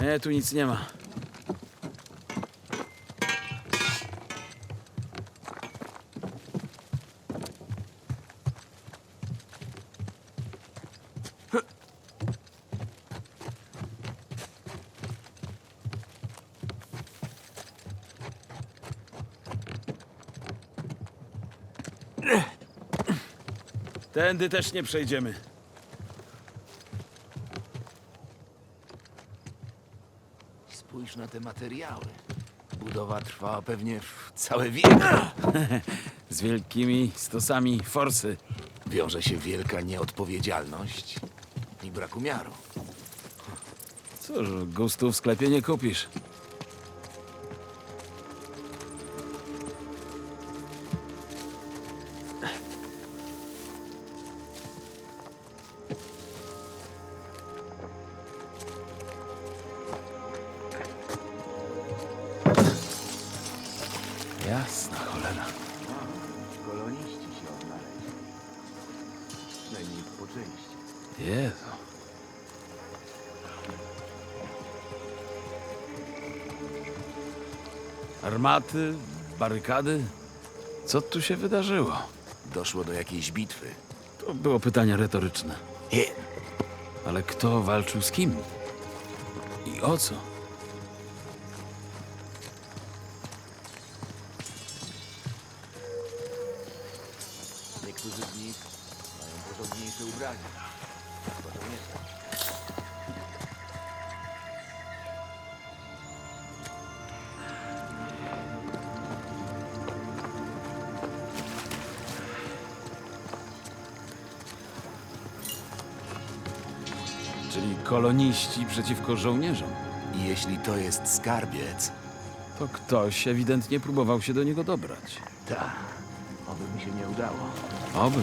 Nie, tu nic nie ma. Tędy też nie przejdziemy. Spójrz na te materiały. Budowa trwała pewnie w całe wieki. Z wielkimi stosami forsy. Wiąże się wielka nieodpowiedzialność i brak umiaru. Cóż, gustu w sklepie nie kupisz. Jasna cholera. Koloniści się odnaleźli. Przynajmniej po części. Jezu. Armaty, barykady. Co tu się wydarzyło? Doszło do jakiejś bitwy. To było pytanie retoryczne. Nie. Ale kto walczył z kim? I o co? Niektórzy z nich mają porządniejsze ubrania. To żołnierze. Czyli koloniści przeciwko żołnierzom. Jeśli to jest skarbiec, To ktoś ewidentnie próbował się do niego dobrać. tak, oby mi się nie udało. Oby.